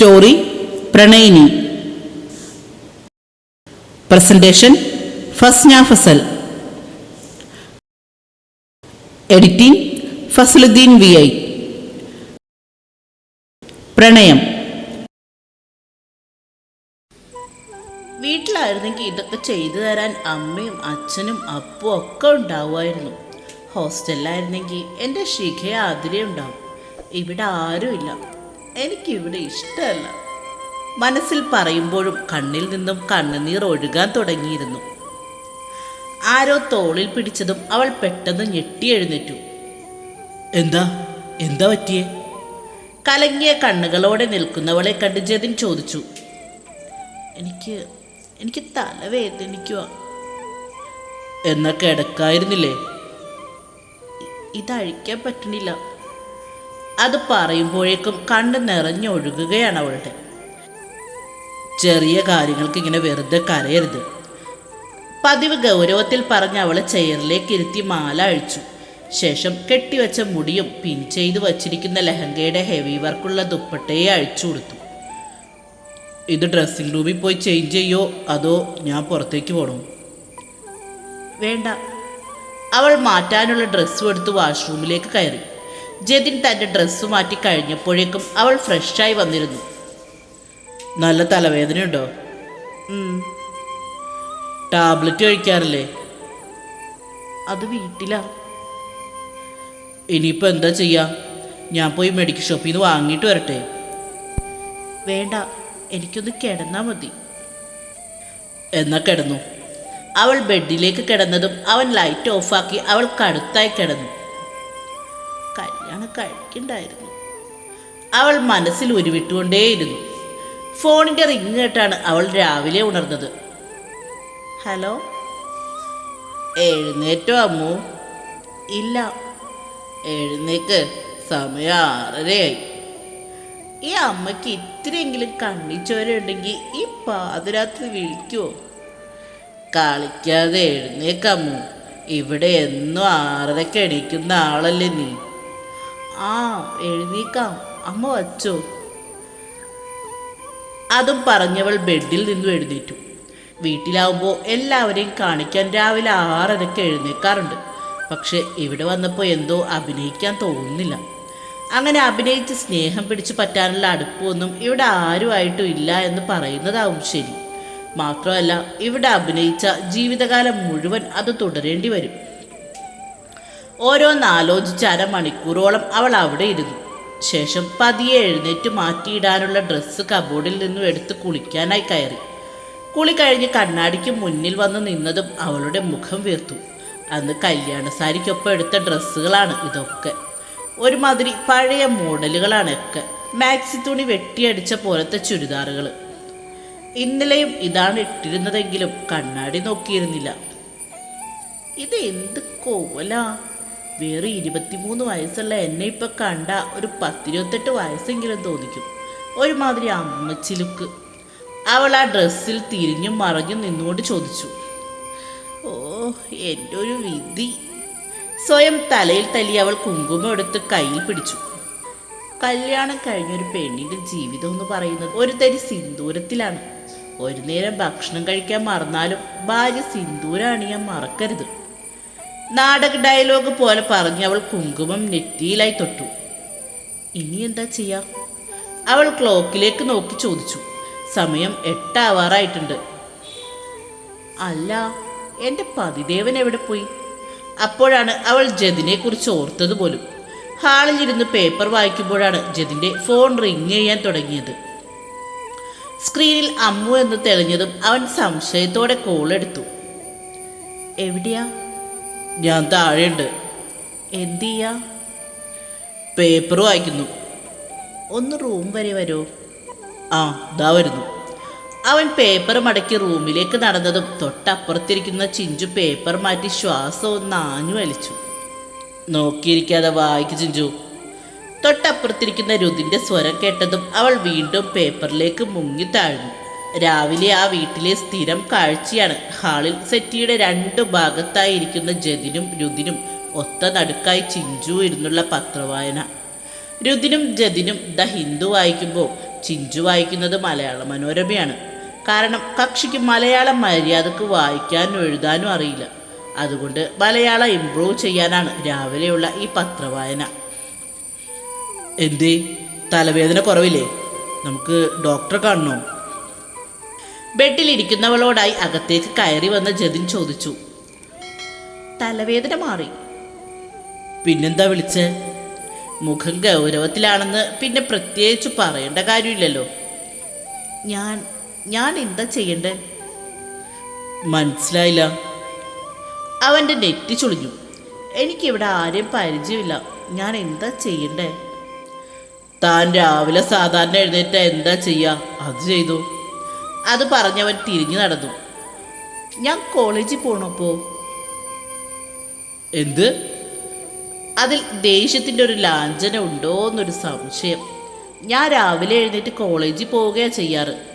Story പ്രണയിനി. Presentation Fasna Fasal. Editing Fasaluddin V I. പ്രണയം. വീട്ടിലായിരുന്നെങ്കിൽ ഇതൊക്കെ ചെയ്തു തരാൻ അമ്മയും അച്ഛനും അപ്പും ഒക്കെ ഉണ്ടാവുമായിരുന്നു. ഹോസ്റ്റലിലായിരുന്നെങ്കിൽ എന്റെ ശിഖയ ആതിരെ ഉണ്ടാവും ഇവിടെ ആരുമില്ല. എനിക്കിവിടെ ഇഷ്ടമല്ല. മനസ്സിൽ പറയുമ്പോഴും കണ്ണിൽ നിന്നും കണ്ണുനീർ ഒഴുകാൻ തുടങ്ങിയിരുന്നു. ആരോ തോളിൽ പിടിച്ചതും അവൾ പെട്ടെന്ന് ഞെട്ടി എഴുന്നേറ്റു. എന്താ? എന്താ പറ്റിയേ? കലങ്ങിയ കണ്ണുകളോടെ നിൽക്കുന്നവളെ കണ്ട് ജതിൻ ചോദിച്ചു. എനിക്ക് എനിക്ക് തലവേദനിക്കുക എന്നൊക്കെ ഇടക്കായിരുന്നില്ലേ ഇതഴിക്കാൻ പറ്റണില്ല. അത് പറയുമ്പോഴേക്കും കണ്ണ് നിറഞ്ഞൊഴുകുകയാണ് അവളുടെ. ചെറിയ കാര്യങ്ങൾക്ക് ഇങ്ങനെ വെറുതെ കരയരുത്. പതിവ് ഗൗരവത്തിൽ പറഞ്ഞ് അവളെ ചെയറിലേക്ക് ഇരുത്തി മാല അഴിച്ചു. ശേഷം കെട്ടിവെച്ച മുടിയും പിൻ ചെയ്ത് വച്ചിരിക്കുന്ന ലഹങ്കയുടെ ഹെവി വർക്കുള്ള ദുപ്പട്ടയെ അഴിച്ചു കൊടുത്തു. ഇത് ഡ്രസ്സിംഗ് റൂമിൽ പോയി ചേഞ്ച് ചെയ്യോ? അതോ ഞാൻ പുറത്തേക്ക് പോകണോ വേണ്ട. അവൾ മാറ്റാനുള്ള ഡ്രസ്സും എടുത്ത് വാഷ്റൂമിലേക്ക് കയറി. ജതിൻ തന്റെ ഡ്രസ്സ് മാറ്റി കഴിഞ്ഞപ്പോഴേക്കും അവൾ ഫ്രഷായി വന്നിരുന്നു. നല്ല തലവേദനയുണ്ടോ. ടാബ്ലറ്റ് കഴിക്കാറില്ലേ? അത് വീട്ടിലാ. ഇനിയിപ്പോൾ എന്താ ചെയ്യാ? ഞാൻ പോയി മെഡിക്കൽ ഷോപ്പിൽ നിന്ന് വാങ്ങിയിട്ട് വരട്ടെ. വേണ്ട എനിക്കൊന്ന് കിടന്നാ മതി. എന്നാ കിടന്നു? അവൾ ബെഡിലേക്ക് കിടന്നതും അവൻ ലൈറ്റ് ഓഫാക്കി അവൾ കടുത്തായി കിടന്നു. കല്യാണം കഴിക്കണ്ടായിരുന്നു അവൾ മനസ്സിൽ ഉരുവിട്ടുകൊണ്ടേയിരുന്നു. ഫോണിന്റെ റിങ് കേട്ടാണ് അവൾ രാവിലെ ഉണർന്നത്. ഹലോ? എഴുന്നേറ്റോ അമ്മു? ഇല്ല. എഴുന്നേക്ക്. സമയം ആറരയായി. ഈ അമ്മയ്ക്ക് ഇത്തിരിയെങ്കിലും കണ്ണിച്ചോരുണ്ടെങ്കിൽ ഈ പാതിരാത്രി വിളിക്കുമോ കളിക്കാതെ എഴുന്നേക്കമ്മു ഇവിടെ എന്നും ആറരയ്ക്ക് എണീക്കുന്ന ആളല്ലേ നീ? ആ എഴുന്നേക്കാം. അമ്മ വച്ചോ. അതും പറഞ്ഞവൾ ബെഡിൽ നിന്നും എഴുന്നേറ്റു. വീട്ടിലാവുമ്പോൾ എല്ലാവരെയും കാണിക്കാൻ രാവിലെ ആറരയ്ക്ക് എഴുന്നേക്കാറുണ്ട്. പക്ഷെ ഇവിടെ വന്നപ്പോൾ എന്തോ അഭിനയിക്കാൻ തോന്നുന്നില്ല. അങ്ങനെ അഭിനയിച്ച് സ്നേഹം പിടിച്ചു പറ്റാനുള്ള അടുപ്പമൊന്നും ഇവിടെ ആരുമായിട്ടും ഇല്ല എന്ന് പറയുന്നതാവും ശരി. മാത്രമല്ല ഇവിടെ അഭിനയിച്ച ജീവിതകാലം മുഴുവൻ അത് തുടരേണ്ടി വരും. ഓരോന്നാലോചിച്ച് അരമണിക്കൂറോളം അവൾ അവിടെ ഇരുന്നു. ശേഷം പതിയെ എഴുന്നേറ്റ് മാറ്റിയിടാനുള്ള ഡ്രസ്സ് കബോർഡിൽ നിന്നും എടുത്ത് കുളിക്കാനായി കയറി. കുളി കഴിഞ്ഞ് കണ്ണാടിക്ക് മുന്നിൽ വന്ന് നിന്നതും അവളുടെ മുഖം വീർത്തു. അന്ന് കല്യാണ സാരിക്കൊപ്പം എടുത്ത ഡ്രസ്സുകളാണ് ഇതൊക്കെ. ഒരുമാതിരി പഴയ മോഡലുകളാണ് ഒക്കെ. മാക്സി തുണി വെട്ടിയടിച്ച പോലത്തെ ചുരിദാറുകൾ. ഇന്നലെയും ഇതാണ് ഇട്ടിരുന്നതെങ്കിലും കണ്ണാടി നോക്കിയിരുന്നില്ല. ഇത് എന്ത് കോലാ വേറെ ഇരുപത്തിമൂന്ന് വയസ്സുള്ള എന്നെ ഇപ്പൊ കണ്ട ഒരു പത്തിരുപത്തെട്ട് വയസ്സെങ്കിലും തോന്നിക്കും. ഒരുമാതിരി അമ്മച്ചി ലുക്ക് അവൾ ആ ഡ്രസ്സിൽ തിരിഞ്ഞും മറഞ്ഞും നിന്നുകൊണ്ട് ചോദിച്ചു. ഓ എന്റെ ഒരു വിധി. സ്വയം തലയിൽ തല്ലി അവൾ കുങ്കുമം എടുത്ത് കയ്യിൽ പിടിച്ചു. കല്യാണം കഴിഞ്ഞ ഒരു പെണ്ണിന്റെ ജീവിതം എന്ന് പറയുന്നത് ഒരു തരി സിന്ദൂരത്തിലാണ്. ഒരു നേരം ഭക്ഷണം കഴിക്കാൻ മറന്നാലും ഭാര്യ സിന്ദൂരം അണിയാൻ മറക്കരുത്. നാടക ഡയലോഗ് പോലെ പറഞ്ഞ് അവൾ കുങ്കുമം നെറ്റിയിലായി തൊട്ടു. ഇനി എന്താ ചെയ്യാം? അവൾ ക്ലോക്കിലേക്ക് നോക്കി ചോദിച്ചു. സമയം എട്ടാവാറായിട്ടുണ്ട്. അല്ല എന്റെ പതിദേവൻ എവിടെ പോയി? അപ്പോഴാണ് അവൾ ജതിനെ കുറിച്ച് ഓർത്തത് പോലും. ഹാളിലിരുന്ന് പേപ്പർ വായിക്കുമ്പോഴാണ് ജതിന്റെ ഫോൺ റിങ് ചെയ്യാൻ തുടങ്ങിയത്. സ്ക്രീനിൽ അമ്മു എന്ന് തെളിഞ്ഞതും അവൻ സംശയത്തോടെ കോൾ എടുത്തു. എവിടെയാ? ഞാൻ താഴെയുണ്ട്. എന്തു ചെയ്യാ? പേപ്പർ വായിക്കുന്നു. ഒന്ന് റൂം വരെ വരൂ. ആ ദാ വരുന്നു. അവൻ പേപ്പർ മടക്കി റൂമിലേക്ക് നടന്നതും തൊട്ടപ്പുറത്തിരിക്കുന്ന ചിഞ്ചു പേപ്പർ മാറ്റി ശ്വാസം ഒന്ന് ആഞ്ഞു വലിച്ചു. നോക്കിയിരിക്കാതെ വായിക്കു ചിഞ്ചു. തൊട്ടപ്പുറത്തിരിക്കുന്ന രുതിന്റെ സ്വരം കേട്ടതും അവൾ വീണ്ടും പേപ്പറിലേക്ക് മുങ്ങി താഴ്ന്നു. രാവിലെ ആ വീട്ടിലെ സ്ഥിരം കാഴ്ചയാണ്. ഹാളിൽ സെറ്റിയുടെ രണ്ടു ഭാഗത്തായിരിക്കുന്ന ജതിനും രുതിനും ഒത്ത നടുക്കായി ചിഞ്ചു ഇരുന്നുള്ള പത്രവായന. രുദിനും ജതിനും ദ ഹിന്ദു വായിക്കുമ്പോൾ ചിഞ്ചു വായിക്കുന്നത് മലയാള മനോരമയാണ്. കാരണം കക്ഷിക്ക് മലയാളം മര്യാദയ്ക്ക് വായിക്കാനും എഴുതാനും അറിയില്ല. അതുകൊണ്ട് മലയാളം ഇംപ്രൂവ് ചെയ്യാനാണ് രാവിലെയുള്ള ഈ പത്രവായന. എന്തേ? തലവേദന കുറവില്ലേ? നമുക്ക് ഡോക്ടറെ കാണണോ? ബെഡിലിരിക്കുന്നവളോടായി അകത്തേക്ക് കയറി വന്ന ജതിൻ ചോദിച്ചു. തലവേദന മാറി. പിന്നെന്താ വിളിച്ച്? മുഖം ഗൗരവത്തിലാണെന്ന് പിന്നെ പ്രത്യേകിച്ച് പറയേണ്ട കാര്യമില്ലല്ലോ. ഞാൻ ഞാൻ എന്താ ചെയ്യണ്ടേ? മനസ്സിലായില്ല. അവന്റെ നെറ്റി ചുളിഞ്ഞു. എനിക്കിവിടെ ആരെയും പരിചയമില്ല. ഞാൻ എന്താ ചെയ്യണ്ടേ? താൻ രാവിലെ സാധാരണ എഴുന്നേറ്റ എന്താ ചെയ്യുക അത് ചെയ്തു. അത് പറഞ്ഞവൻ തിരിഞ്ഞു നടന്നു. ഞാൻ കോളേജിൽ പോണപ്പോ എന്ത്? അതിൽ ദേഷ്യത്തിന്റെ ഒരു ലാഞ്ചന ഉണ്ടോ എന്നൊരു സംശയം. ഞാൻ രാവിലെ എഴുന്നേറ്റ് കോളേജിൽ പോവുകയാണ് ചെയ്യാറ്.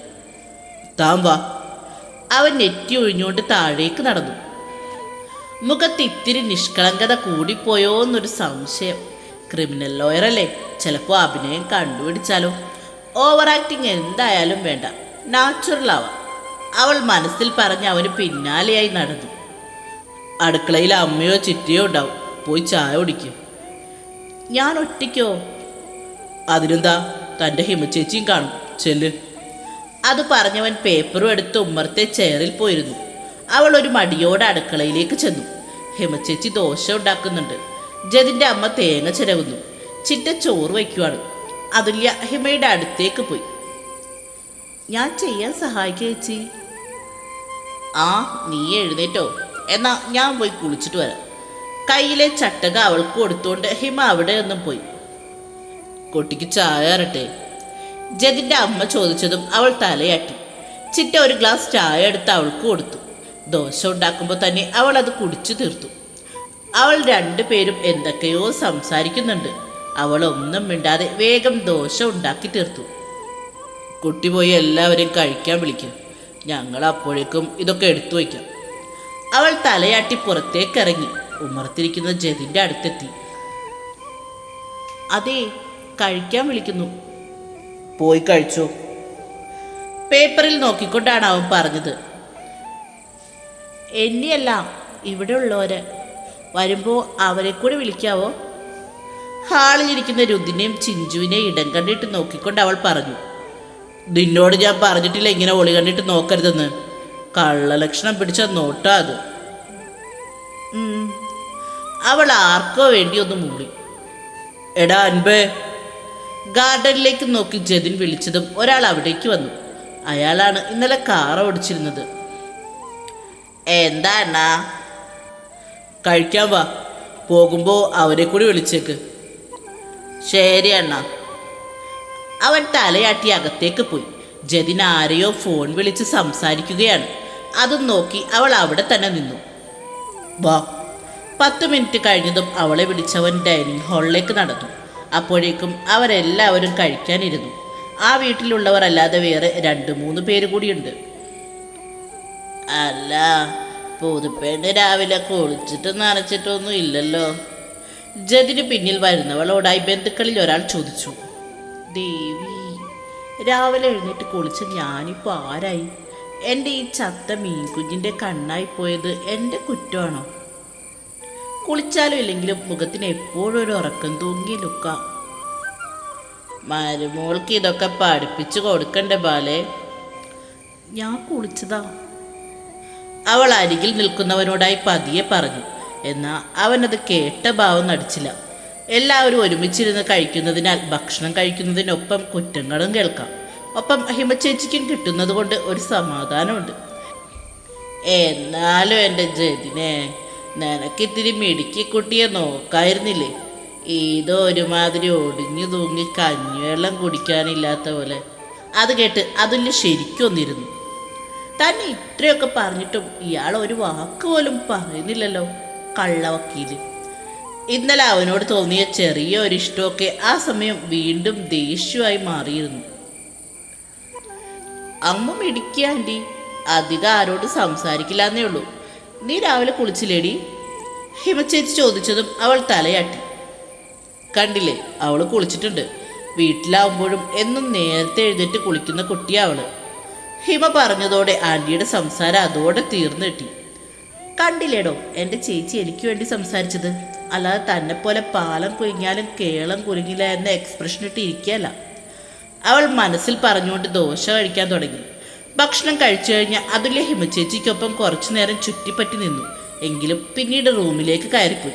താൻ വാ. അവൻ നെറ്റി ഒഴിഞ്ഞുകൊണ്ട് താഴേക്ക് നടന്നു. മുഖത്ത് ഇത്തിരി നിഷ്കളങ്കത കൂടിപ്പോയോ എന്നൊരു സംശയം ക്രിമിനൽ ലോയറല്ലേ ചിലപ്പോൾ അഭിനയം കണ്ടുപിടിച്ചാലോ? ഓവർ ആക്ടിങ് എന്തായാലും വേണ്ട. നാച്ചുറൽ ആവാം. അവൾ മനസ്സിൽ പറഞ്ഞ് അവന് പിന്നാലെയായി നടന്നു. അടുക്കളയിൽ അമ്മയോ ചിറ്റയോ ഉണ്ടാവും. പോയി ചായ കുടിക്കും. ഞാൻ ഒറ്റയ്ക്കോ? അതിനെന്താ? തന്റെ ഹിമചേച്ചിയും കാണും. ചെല്ല്. അത് പറഞ്ഞവൻ പേപ്പറും എടുത്ത് ഉമ്മർത്തെ ചെയറിൽ പോയിരുന്നു. അവൾ ഒരു മടിയോടെ അടുക്കളയിലേക്ക് ചെന്നു. ഹിമചേച്ചി ദോശ ഉണ്ടാക്കുന്നുണ്ട്. ജതിന്റെ അമ്മ തേങ്ങ ചിരവുന്നു ചിറ്റ ചോറ് വയ്ക്കുവാണ്. അതുല്യ ഹിമയുടെ അടുത്തേക്ക് പോയി. ഞാൻ ചെയ്യാൻ സഹായിക്കേച്ചി ആ നീ എഴുന്നേറ്റോ. എന്നാ ഞാൻ പോയി കുളിച്ചിട്ട് വരാം. കയ്യിലെ ചട്ടക അവൾക്ക് കൊടുത്തുകൊണ്ട് ഹിമ അവിടെ ഒന്നും പോയി. കുട്ടിക്ക് ചായ തരട്ടെ ജതിന്റെ അമ്മ ചോദിച്ചതും അവൾ തലയാട്ടി. ചിറ്റ ഒരു ഗ്ലാസ് ചായ എടുത്ത് അവൾക്ക് കൊടുത്തു. ദോശ ഉണ്ടാക്കുമ്പോൾ തന്നെ അവൾ അത് കുടിച്ചു തീർത്തു. അവൾ രണ്ടുപേരും എന്തൊക്കെയോ സംസാരിക്കുന്നുണ്ട്. അവൾ ഒന്നും മിണ്ടാതെ വേഗം ദോശ ഉണ്ടാക്കി തീർത്തു. കുട്ടി പോയി എല്ലാവരെയും കഴിക്കാൻ വിളിക്കും. ഞങ്ങൾ അപ്പോഴേക്കും ഇതൊക്കെ എടുത്തു വയ്ക്കാം. അവൾ തലയാട്ടി പുറത്തേക്ക് ഇറങ്ങി ഉമർത്തിരിക്കുന്ന ജതിന്റെ അടുത്തെത്തി. അതെ കഴിക്കാൻ വിളിക്കുന്നു. പോയി കഴിച്ചോ. പേപ്പറിൽ നോക്കിക്കൊണ്ടാണ് അവൻ പറഞ്ഞത്. എന്നെയല്ല ഇവിടെ ഉള്ളവരെ വരുമ്പോൾ അവരെ കൂടി വിളിക്കാവോ? ഹാളിലിരിക്കുന്ന രുദിനെയും ചിഞ്ചുവിനെയും ഇടം കണ്ടിട്ട് നോക്കിക്കൊണ്ട് അവൾ പറഞ്ഞു. നിന്നോട് ഞാൻ പറഞ്ഞിട്ടില്ല ഇങ്ങനെ ഒളി കണ്ടിട്ട് നോക്കരുതെന്ന്. കള്ളലക്ഷണം പിടിച്ച നോട്ടാ അത്. അവൾ ആർക്കോ വേണ്ടി ഒന്ന് മൂളി എടാ അൻപേ ഗാർഡനിലേക്ക് നോക്കി ജതിൻ വിളിച്ചതും ഒരാൾ അവിടേക്ക് വന്നു. അയാളാണ് ഇന്നലെ കാർ ഓടിച്ചിരുന്നത്. എന്താ അണ്ണാ? കഴിക്കാൻ വാ. പോകുമ്പോ അവരെ കൂടി വിളിച്ചേക്ക്. ശരി അണ്ണാ. അവൻ തലയാട്ടി അകത്തേക്ക് പോയി. ജതിൻ ആരെയോ ഫോൺ വിളിച്ച് സംസാരിക്കുകയാണ്. അതും നോക്കി അവൾ അവിടെ തന്നെ നിന്നു. വാ. പത്ത് മിനിറ്റ് കഴിഞ്ഞതും അവളെ വിളിച്ചവൻ ഡൈനിങ് ഹാളിലേക്ക് നടന്നു. അപ്പോഴേക്കും അവരെല്ലാവരും കഴിക്കാനിരുന്നു. ആ വീട്ടിലുള്ളവർ അല്ലാതെ വേറെ രണ്ട് മൂന്ന് പേര് കൂടിയുണ്ട്. അല്ല പുതുപ്പെണ്ണ് രാവിലെ കുളിച്ചിട്ടും നനച്ചിട്ടൊന്നും ഇല്ലല്ലോ. ജതിന് പിന്നിൽ വരുന്നവളോടായി ബന്ധുക്കളിൽ ഒരാൾ ചോദിച്ചു. ദേവി. രാവിലെ എഴുന്നേറ്റ് കുളിച്ച് ഞാനിപ്പോൾ ആരായി? എന്റെ ഈ ചത്ത മീൻകുഞ്ഞിന്റെ കണ്ണായി പോയത് എന്റെ കുറ്റമാണോ? കുളിച്ചാലും ഇല്ലെങ്കിലും മുഖത്തിന് എപ്പോഴും ഒരു ഉറക്കം തൂങ്ങി ലുക്ക. മരുമോൾക്ക് ഇതൊക്കെ പഠിപ്പിച്ചു കൊടുക്കണ്ടേ ബാലേ? ഞാൻ കുളിച്ചതാ. അവൾ അരികിൽ നിൽക്കുന്നവനോടായി പതിയെ പറഞ്ഞു. എന്നാൽ അവനത് കേട്ട ഭാവം നടിച്ചില്ല. എല്ലാവരും ഒരുമിച്ചിരുന്ന് കഴിക്കുന്നതിനാൽ ഭക്ഷണം കഴിക്കുന്നതിനൊപ്പം കുറ്റങ്ങളും കേൾക്കാം. ഒപ്പം ഹിമചേച്ചിക്കും കിട്ടുന്നത് കൊണ്ട് ഒരു സമാധാനമുണ്ട്. എന്നാലും എന്റെ ജതിനെ നിനക്കിത്തിരി മിടുക്കി കുട്ടിയെ നോക്കായിരുന്നില്ലേ? ഇതോ ഒരുമാതിരി ഒടിഞ്ഞു തൂങ്ങി കഞ്ഞിവെള്ളം കുടിക്കാനില്ലാത്ത പോലെ. അത് കേട്ട് അതിൽ ശരിക്കൊന്നിരുന്നു തന്നെ ഇത്രയൊക്കെ പറഞ്ഞിട്ടും ഇയാൾ ഒരു വാക്ക് പോലും പറയുന്നില്ലല്ലോ കള്ളവക്കീൽ. ഇന്നലെ അവനോട് തോന്നിയ ചെറിയ ഒരു ഇഷ്ടമൊക്കെ ആ സമയം വീണ്ടും ദേഷ്യമായി മാറിയിരുന്നു. അമ്മ മിടിക്കുക ആന്റി അധികം ആരോട് സംസാരിക്കില്ലെന്നേ ഉള്ളൂ. നീ രാവിലെ കുളിച്ചില്ലേടി? ഹിമച്ചേച്ചി ചോദിച്ചതും അവൾ തലയാട്ടി. കണ്ടില്ലേ അവൾ കുളിച്ചിട്ടുണ്ട്. വീട്ടിലാവുമ്പോഴും എന്നും നേരത്തെ എഴുന്നേറ്റ് കുളിക്കുന്ന കുട്ടിയാവൾ ഹിമ പറഞ്ഞതോടെ ആന്റിയുടെ സംസാരം അതോടെ തീർന്നു കിട്ടി. കണ്ടില്ലേടോ എന്റെ ചേച്ചി എനിക്ക് വേണ്ടി സംസാരിച്ചത്? അല്ലാതെ തന്നെ പോലെ പാലം കുലുങ്ങിയാലും കേളം കുലുങ്ങില്ല എന്ന എക്സ്പ്രഷൻ ഇട്ട് ഇരിക്കുകയല്ല അവൾ മനസ്സിൽ പറഞ്ഞുകൊണ്ട് ദോശ കഴിക്കാൻ തുടങ്ങി. ഭക്ഷണം കഴിച്ചു കഴിഞ്ഞ അതുല്യ ഹിമചേച്ചിക്കൊപ്പം കുറച്ചു നേരം ചുറ്റിപ്പറ്റി നിന്നു. എങ്കിലും പിന്നീട് റൂമിലേക്ക് കയറിപ്പോയി.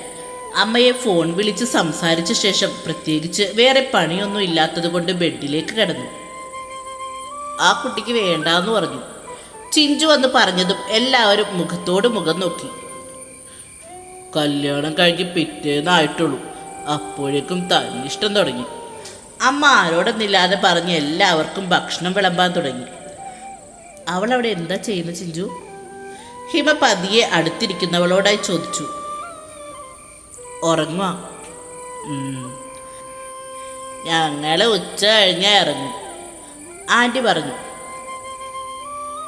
അമ്മയെ ഫോൺ വിളിച്ച് സംസാരിച്ച ശേഷം പ്രത്യേകിച്ച് വേറെ പണിയൊന്നും ഇല്ലാത്തതുകൊണ്ട് ബെഡിലേക്ക് കിടന്നു. ആ കുട്ടിക്ക് വേണ്ടാന്ന് പറഞ്ഞു. ചിഞ്ചു വന്ന് പറഞ്ഞതും എല്ലാവരും മുഖത്തോട് മുഖം നോക്കി. കല്യാണം കഴിഞ്ഞ് പിറ്റേന്നായിട്ടുള്ളൂ. അപ്പോഴേക്കും തന്നിഷ്ടം തുടങ്ങി. അമ്മ ആരോടൊന്നില്ലാതെ പറഞ്ഞ് എല്ലാവർക്കും ഭക്ഷണം വിളമ്പാൻ തുടങ്ങി. അവൾ അവിടെ എന്താ ചെയ്യുന്നത് ചിഞ്ചു? ഹിമ പതിയെ അടുത്തിരിക്കുന്നവളോടായി ചോദിച്ചു. ഉറങ്ങുക ഞങ്ങൾ ഉച്ച കഴിഞ്ഞാൽ ഇറങ്ങും. ആന്റി പറഞ്ഞു.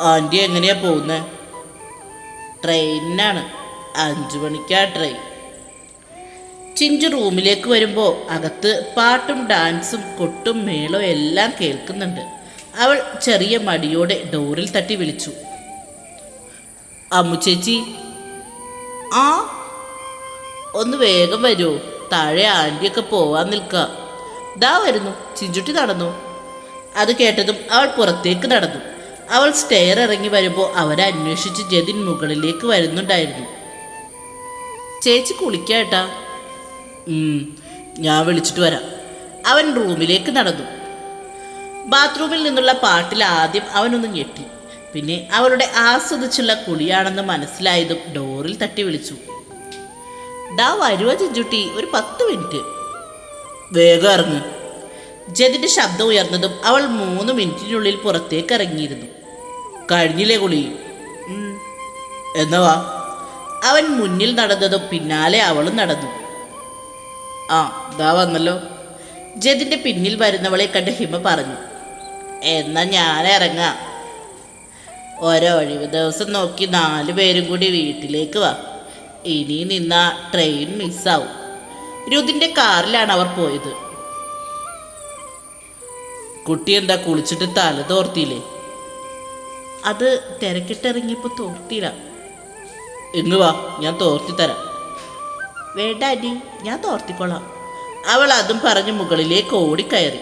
ആന്റി എങ്ങനെയാ പോകുന്നത് ട്രെയിനിനാണ്. അഞ്ചു മണിക്കാ ട്രെയിൻ ചിഞ്ചു റൂമിലേക്ക് വരുമ്പോൾ അകത്ത് പാട്ടും ഡാൻസും കൊട്ടും മേളോ എല്ലാം കേൾക്കുന്നുണ്ട്. അവൾ ചെറിയ മടിയോടെ ഡോറിൽ തട്ടി വിളിച്ചു. അമ്മു ചേച്ചി. ആ ഒന്ന് വേഗം വരുമോ താഴെ ആന്റിയൊക്കെ പോവാൻ നിൽക്കുക ദാ വരുന്നു. ചിഞ്ചുട്ടി നടന്നു. അത് കേട്ടതും അവൾ പുറത്തേക്ക് നടന്നു. അവൾ സ്റ്റെയർ ഇറങ്ങി വരുമ്പോൾ അവരെ അന്വേഷിച്ച് ജതിൻ മുകളിലേക്ക് വരുന്നുണ്ടായിരുന്നു. ചേച്ചി കുളിക്കാട്ടാ ഞാൻ വിളിച്ചിട്ട് വരാം. അവൻ റൂമിലേക്ക് നടന്നു. ബാത്റൂമിൽ നിന്നുള്ള പാട്ടിൽ ആദ്യം അവനൊന്ന് ഞെട്ടി. പിന്നെ അവളുടെ ആസ്വദിച്ചുള്ള കുളിയാണെന്ന് മനസ്സിലായതും ഡോറിൽ തട്ടി വിളിച്ചു. ഡാ വരുവ ചെഞ്ചുട്ടി ഒരു പത്ത് മിനിറ്റ്. വേഗം ഇറങ്ങ്. ജതിന്റെ ശബ്ദം ഉയർന്നതും അവൾ മൂന്ന് മിനിറ്റിനുള്ളിൽ പുറത്തേക്ക് ഇറങ്ങിയിരുന്നു. കഴിഞ്ഞില്ലേ കുളി? "ഉം." അവൻ മുന്നിൽ നടന്നതും പിന്നാലെ അവളും നടന്നു. ആ ദാ വന്നല്ലോ. ജതിന്റെ പിന്നിൽ വരുന്നവളെ കണ്ട് ഹിമ പറഞ്ഞു എന്നാ ഞാൻ ഇറങ്ങാം. ഒരൊഴിവ് ദിവസം നോക്കി നാല് പേരും കൂടി വീട്ടിലേക്ക് വാ. ഇനി നിന്ന ട്രെയിൻ മിസ്സാവും രുതിന്റെ കാറിലാണ് അവർ പോയത്. കുട്ടി എന്താ കുളിച്ചിട്ട് തല തോർത്തിയില്ലേ? അത് തിരക്കിട്ടിറങ്ങിയപ്പോൾ തോർത്തിയില്ല. ഇങ്ങ് വാ ഞാൻ തോർത്തി തരാം. വേണ്ട ആന്റി ഞാൻ തോർത്തിക്കൊള്ളാം അവൾ അതും പറഞ്ഞ് മുകളിലേക്ക് ഓടിക്കയറി.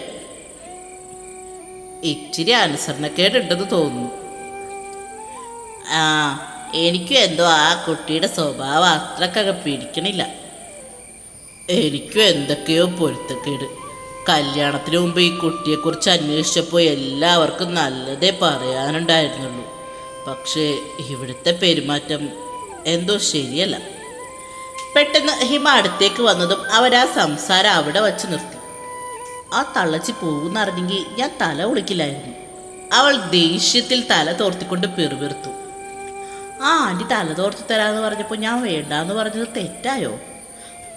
ഇച്ചിരി അനുസരണക്കേടുണ്ടെന്ന് തോന്നുന്നു. ആ എനിക്കും എന്തോ ആ കുട്ടിയുടെ സ്വഭാവം അത്രക്കകം പിടിക്കണില്ല. എനിക്കും എന്തൊക്കെയോ പൊരുത്തക്കേട്. കല്യാണത്തിന് മുമ്പ് ഈ കുട്ടിയെക്കുറിച്ച് അന്വേഷിച്ചപ്പോൾ എല്ലാവർക്കും നല്ലതേ പറയാനുണ്ടായിരുന്നുള്ളൂ. പക്ഷേ ഇവിടുത്തെ പെരുമാറ്റം എന്തോ ശരിയല്ല. പെട്ടെന്ന് ഹിമ അടുത്തേക്ക് വന്നതും ആ സംസാരം അവിടെ വച്ച് നിർത്തി. ആ തള്ളച്ചി പോകുന്നറിഞ്ഞെങ്കിൽ ഞാൻ തല ഒളിക്കില്ലായിരുന്നു. അവൾ ദേഷ്യത്തിൽ തല തോർത്തിക്കൊണ്ട് പെറുപെറുത്തു. ആ ആന്റി തല തോർത്തി തരാന്ന് പറഞ്ഞപ്പോൾ ഞാൻ വേണ്ടാന്ന് പറഞ്ഞത് തെറ്റായോ?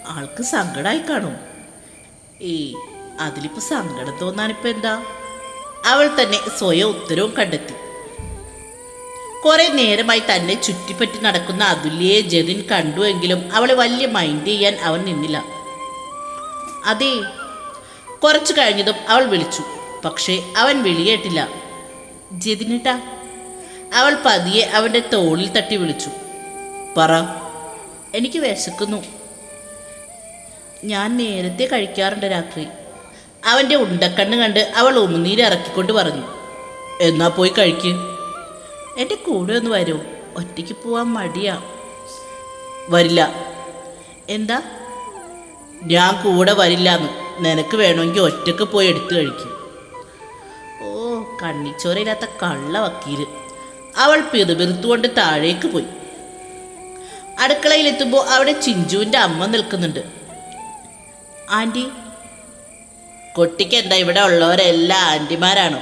ആൾക്ക് സങ്കടമായി കാണും. ഏ അതിലിപ്പോൾ സങ്കടം തോന്നാനിപ്പോൾ എന്താ? അവൾ തന്നെ സ്വയം ഉത്തരവും കണ്ടെത്തി. കുറെ നേരമായി തന്നെ ചുറ്റിപ്പറ്റി നടക്കുന്ന അതുല്യയെ ജതിൻ കണ്ടുവെങ്കിലും അവളെ വലിയ മൈൻഡ് ചെയ്യാൻ അവൻ നിന്നില്ല. അതെ കുറച്ചു കഴിഞ്ഞതും അവൾ വിളിച്ചു. പക്ഷേ അവൻ വിളിയേട്ടില്ല. ജതിനേട്ടാ? അവൾ പതിയെ അവന്റെ തോളിൽ തട്ടി വിളിച്ചു. പറ എനിക്ക് വിശക്കുന്നു. ഞാൻ നേരത്തെ കഴിക്കാറുണ്ട് രാത്രി. അവന്റെ ഉണ്ടക്കണ്ണ് കണ്ട് അവൾ ഉമിനീര് ഇറക്കിക്കൊണ്ട് പറഞ്ഞു. എന്നാ പോയി കഴിക്ക്. എന്റെ കൂടെ ഒന്ന് വരൂ. ഒറ്റയ്ക്ക് പോവാൻ മടിയാ. വരില്ല. എന്താ? ഞാൻ കൂടെ വരില്ല എന്ന് നിനക്ക് വേണമെങ്കിൽ ഒറ്റയ്ക്ക് പോയി എടുത്തു കഴിക്കും. ഓ കണ്ണിച്ചോരയില്ലാത്ത കള്ള വക്കീൽ. അവൾ പിറുപിറുത്തുകൊണ്ട് താഴേക്ക് പോയി. അടുക്കളയിലെത്തുമ്പോൾ അവിടെ ചിഞ്ചുവിന്റെ അമ്മ നിൽക്കുന്നുണ്ട്. ആന്റി കുട്ടിക്ക് എന്താ ഇവിടെ ഉള്ളവരെല്ലാം ആന്റിമാരാണോ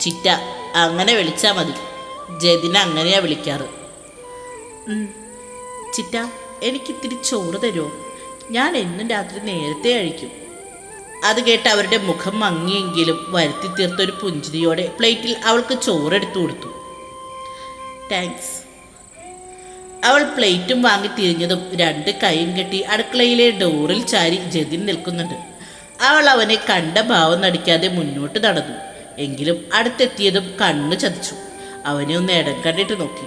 ചിറ്റ അങ്ങനെ വിളിച്ചാൽ മതി. ജതിന അങ്ങനെയാ വിളിക്കാറ്. ചിറ്റ എനിക്കിത്തിരി ചോറ് തരുമോ ഞാൻ എന്നും രാത്രി നേരത്തെ കഴിക്കും. അത് കേട്ട് അവരുടെ മുഖം മങ്ങിയെങ്കിലും വരുത്തി തീർത്തൊരു പുഞ്ചിരിയോടെ പ്ലേറ്റിൽ അവൾക്ക് ചോറെടുത്തു കൊടുത്തു. താങ്ക്സ് അവൾ പ്ലേറ്റും വാങ്ങി തിരിഞ്ഞതും രണ്ട് കൈയും കെട്ടി അടുക്കളയിലെ ഡോറിൽ ചാരി ജതിൻ നിൽക്കുന്നുണ്ട്. അവൾ അവനെ കണ്ട ഭാവം നടിക്കാതെ മുന്നോട്ട് നടന്നു. എങ്കിലും അടുത്തെത്തിയതും കണ്ണു ചതിച്ചു. അവനെ ഒന്ന് ഇടം നോക്കി.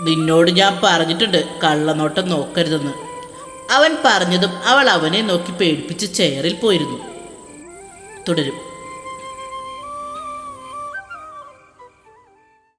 നിന്നോട് ഞാൻ പറഞ്ഞിട്ടുണ്ട് കള്ളനോട്ടം നോക്കരുതെന്ന്. അവൻ പറഞ്ഞതും അവൾ അവനെ നോക്കി പേടിപ്പിച്ച് ചെയറിൽ പോയിരുന്നു. തുടരും.